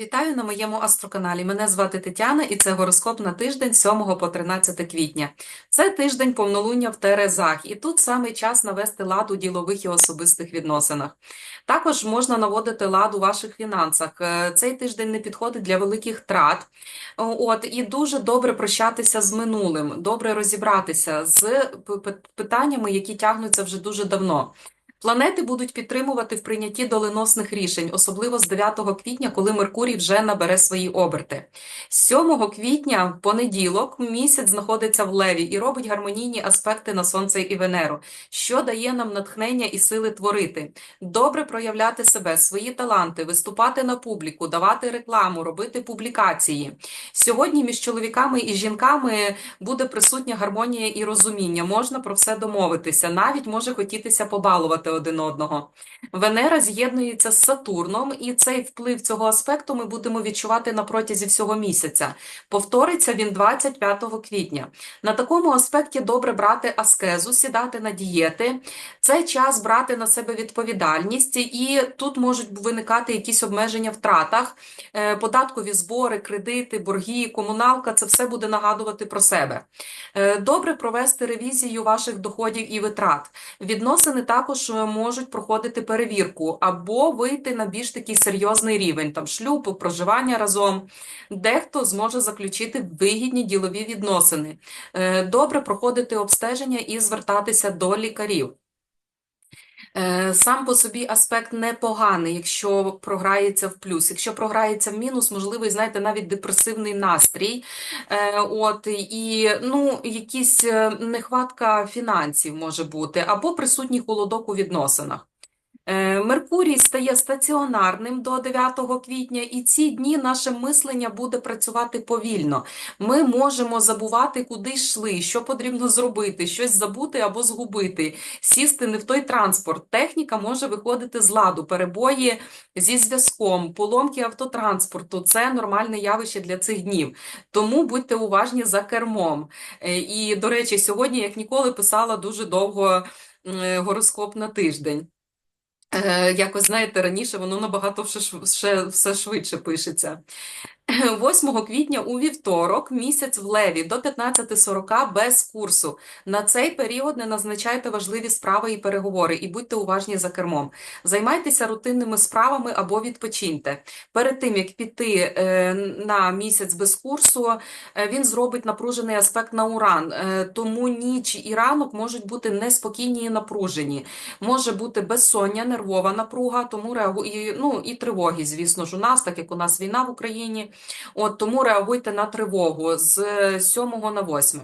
Вітаю на моєму астроканалі. Мене звати Тетяна, і це гороскоп на тиждень з 7 по 13 квітня. Це тиждень повнолуння в Терезах, і тут саме час навести лад у ділових і особистих відносинах. Також можна наводити лад у ваших фінансах. Е, Цей тиждень не підходить для великих трат. От і дуже добре прощатися з минулим, добре розібратися з питаннями, які тягнуться вже дуже давно. Планети будуть підтримувати в прийнятті доленосних рішень, особливо з 9 квітня, коли Меркурій вже набере свої оберти. 7 квітня, понеділок, місяць знаходиться в Леві і робить гармонійні аспекти на Сонце і Венеру, що дає нам натхнення і сили творити, добре проявляти себе, свої таланти, виступати на публіку, давати рекламу, робити публікації. Сьогодні між чоловіками і жінками буде присутня гармонія і розуміння. Можна про все домовитися, навіть може хотітися побалувати один одного. Венера з'єднується з Сатурном, і цей вплив цього аспекту ми будемо відчувати на протязі всього місяця. Повториться він 25 квітня. На такому аспекті добре брати аскезу, сідати на дієти. Це час брати на себе відповідальність, і тут можуть виникати якісь обмеження в тратах, е, податкові збори, кредити, борги, комуналка це все буде нагадувати про себе. Е, Добре провести ревізію ваших доходів і витрат. Відносини також можуть проходити перевірку або вийти на більш такий серйозний рівень, там шлюб, проживання разом. Дехто зможе заключити вигідні ділові відносини. Е, Добре проходити обстеження і звертатися до лікарів. Е, Сам по собі аспект непоганий, якщо програється в плюс. Якщо програється в мінус, можливий, знаєте, навіть депресивний настрій. Е, От, і ну, якісь е, нехватка фінансів може бути, або присутній холодок у відносинах. Е, Меркурій стає стаціонарним до 9 квітня, і ці дні наше мислення буде працювати повільно. Ми можемо забувати, куди йшли, що потрібно зробити, щось забути або згубити, сісти не в той транспорт. Техніка може виходити з ладу, перебої зі зв'язком, поломки автотранспорту це нормальне явище для цих днів. Тому будьте уважні за кермом. Е, І, до речі, сьогодні, як ніколи, писала дуже довго е, гороскоп на тиждень. Е, Якось, знаєте, раніше воно набагато ще, ще все швидше пишеться. 8 квітня у вівторок, місяць в Леві до 15.40 без курсу. На цей період не назначайте важливі справи і переговори, і будьте уважні за кермом. Займайтеся рутинними справами або відпочиньте. Перед тим, як піти е, на місяць без курсу, е, він зробить напружений аспект на уран. Е, тому ніч і ранок можуть бути неспокійні і напружені. Може бути безсоння, нервова напруга, тому реагу... ну, і тривоги, звісно ж, у нас, так як у нас війна в Україні. От тому реагуйте на тривогу з 7 на 8.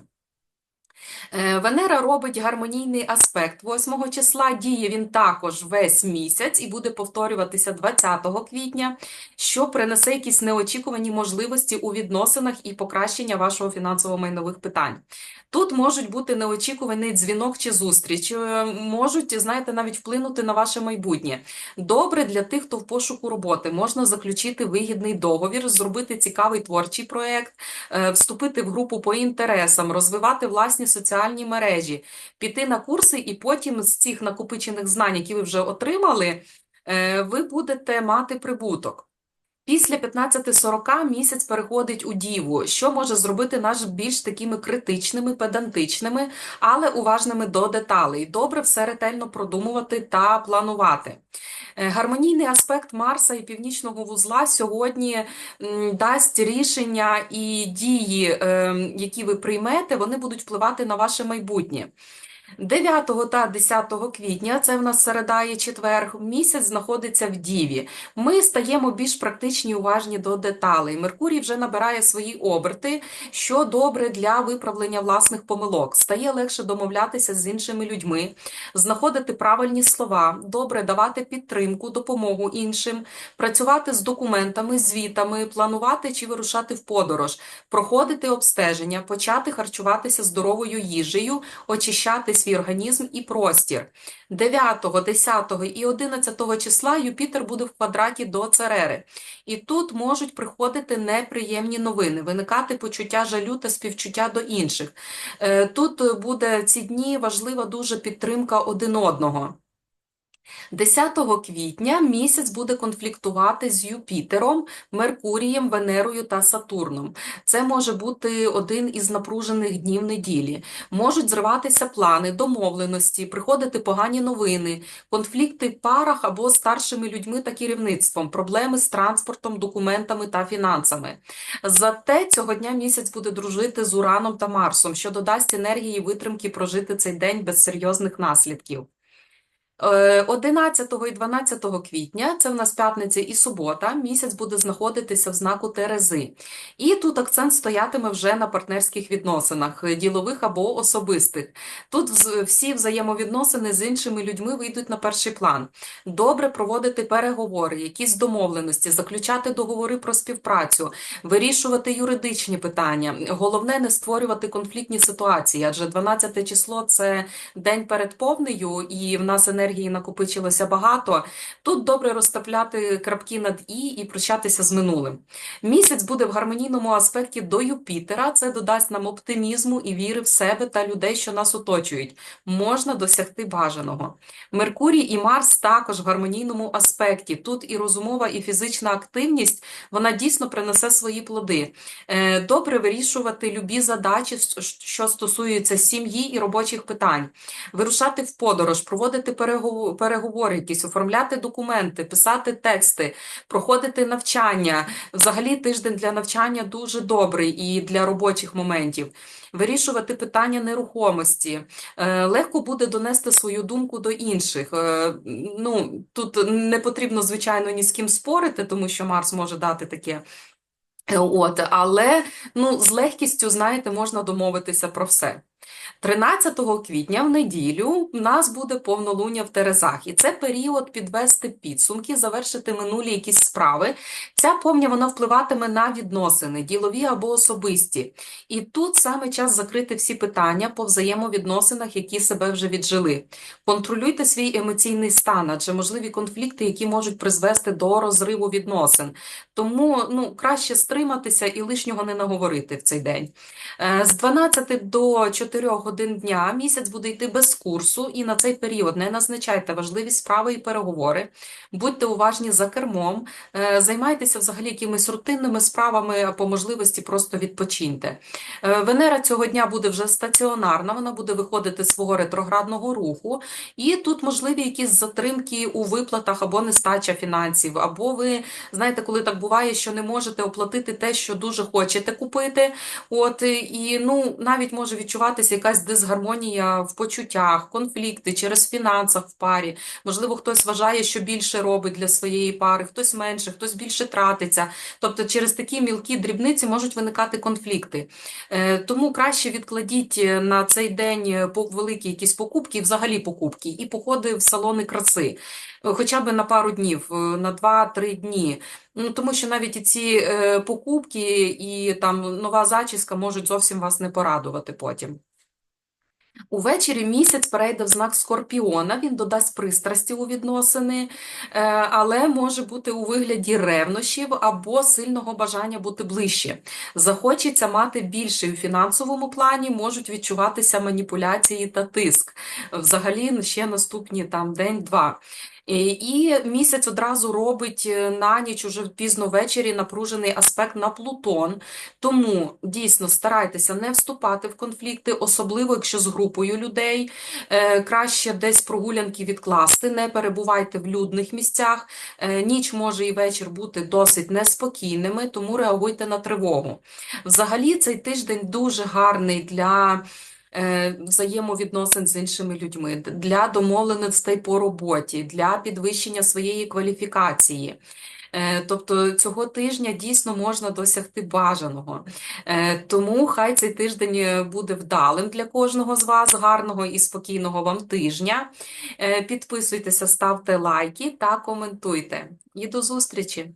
Е, Венера робить гармонійний аспект 8 числа. Діє він також весь місяць і буде повторюватися 20 квітня, що принесе якісь неочікувані можливості у відносинах і покращення вашого фінансово-майнових питань. Тут можуть бути неочікуваний дзвінок чи зустріч, е, можуть, знаєте, навіть вплинути на ваше майбутнє. Добре для тих, хто в пошуку роботи. Можна заключити вигідний договір, зробити цікавий творчий проєкт, е, вступити в групу по інтересам, розвивати власні соціальні мережі, піти на курси, і потім з цих накопичених знань, які ви вже отримали, е, ви будете мати прибуток. Після 15.40 місяць переходить у Діву, що може зробити нас більш такими критичними, педантичними, але уважними до деталей. Добре все ретельно продумувати та планувати. Е, Гармонійний аспект Марса і північного вузла сьогодні дасть рішення і дії, е, які ви приймете, вони будуть впливати на ваше майбутнє. 9 та 10 квітня, це в нас середа і четвер, місяць знаходиться в Діві. Ми стаємо більш практичні і уважні до деталей. Меркурій вже набирає свої оберти, що добре для виправлення власних помилок. Стає легше домовлятися з іншими людьми, знаходити правильні слова, добре давати підтримку, допомогу іншим, працювати з документами, звітами, планувати чи вирушати в подорож, проходити обстеження, почати харчуватися здоровою їжею, очищати свій організм і простір. 9, 10 і 11 числа Юпітер буде в квадраті до Церери. І тут можуть приходити неприємні новини, виникати почуття жалю та співчуття до інших. Е, Тут буде ці дні важлива дуже підтримка один одного. 10 квітня місяць буде конфліктувати з Юпітером, Меркурієм, Венерою та Сатурном. Це може бути один із напружених днів неділі. Можуть зриватися плани, домовленості, приходити погані новини, конфлікти в парах або старшими людьми та керівництвом, проблеми з транспортом, документами та фінансами. Зате цього дня місяць буде дружити з Ураном та Марсом, що додасть енергії витримки прожити цей день без серйозних наслідків. Е, 11 і 12 квітня, це в нас п'ятниця і субота, місяць буде знаходитися в знаку Терези. І тут акцент стоятиме вже на партнерських відносинах, е, ділових або особистих. Тут всі взаємовідносини з іншими людьми вийдуть на перший план. Добре проводити переговори, якісь домовленості, заключати договори про співпрацю, вирішувати юридичні питання. Головне не створювати конфліктні ситуації, адже 12 число це день перед повнею, і в нас енергії накопичилося багато. Тут добре розставляти крапки над і і прощатися з минулим. Місяць буде в гармонійному аспекті до Юпітера. Це додасть нам оптимізму і віри в себе та людей, що нас оточують. Можна досягти бажаного. Меркурій і Марс також в гармонійному аспекті. Тут і розумова, і фізична активність вона дійсно принесе свої плоди. Е, Добре вирішувати любі задачі, що стосуються сім'ї і робочих питань, вирушати в подорож, проводити переговори, переговори якісь, оформляти документи, писати тексти, проходити навчання. Взагалі тиждень для навчання дуже добрий і для робочих моментів. Вирішувати питання нерухомості. Е, Легко буде донести свою думку до інших. Е, Ну, тут не потрібно, звичайно, ні з ким спорити, тому що Марс може дати таке. Е, От, але ну, з легкістю, знаєте, можна домовитися про все. 13 квітня в неділю в нас буде повнолуння в Терезах, і це період підвести підсумки, завершити минулі якісь справи. Ця повня вона впливатиме на відносини, ділові або особисті. І тут саме час закрити всі питання по взаємовідносинах, які себе вже віджили. Контролюйте свій емоційний стан, адже можливі конфлікти, які можуть призвести до розриву відносин. Тому ну, краще стриматися і лишнього не наговорити в цей день. Е, З 12 до 4 годин дня місяць буде йти без курсу, і на цей період не назначайте важливі справи і переговори, будьте уважні за кермом, е, займайтеся взагалі якимись рутинними справами, а по можливості просто відпочиньте. Е, Венера цього дня буде вже стаціонарна, вона буде виходити з свого ретроградного руху, і тут можливі якісь затримки у виплатах або нестача фінансів, або ви знаєте, коли так буває, що не можете оплатити те, що дуже хочете купити. От і ну навіть може відчуватися якась дисгармонія в почуттях, конфлікти через фінансах в парі. Можливо, хтось вважає, що більше робить для своєї пари, хтось менше, хтось більше тратиться. Тобто, через такі мілкі дрібниці можуть виникати конфлікти. Е, Тому краще відкладіть на цей день по- великі якісь покупки, взагалі покупки, і походи в салони краси. Е, Хоча б на пару днів, е, на 2-3 дні. Ну, тому що навіть і ці е, покупки і там нова зачіска можуть зовсім вас не порадувати потім. Увечері місяць перейде в знак Скорпіона, він додасть пристрасті у відносини, е, але може бути у вигляді ревнощів або сильного бажання бути ближче. Захочеться мати більше у фінансовому плані, можуть відчуватися маніпуляції та тиск. Взагалі, ще наступні там день-два. І і місяць одразу робить е, на ніч уже пізно ввечері напружений аспект на Плутон. Тому дійсно старайтеся не вступати в конфлікти, особливо якщо з групою людей. Е, Краще десь прогулянки відкласти, не перебувайте в людних місцях. Е, Ніч може і вечір бути досить неспокійними, тому реагуйте на тривогу. Взагалі, цей тиждень дуже гарний для е, взаємовідносин з іншими людьми, для домовленостей по роботі, для підвищення своєї кваліфікації. Е, Тобто цього тижня дійсно можна досягти бажаного. Е, Тому хай цей тиждень е, буде вдалим для кожного з вас, гарного і спокійного вам тижня. Е, Підписуйтеся, ставте лайки та коментуйте. І до зустрічі!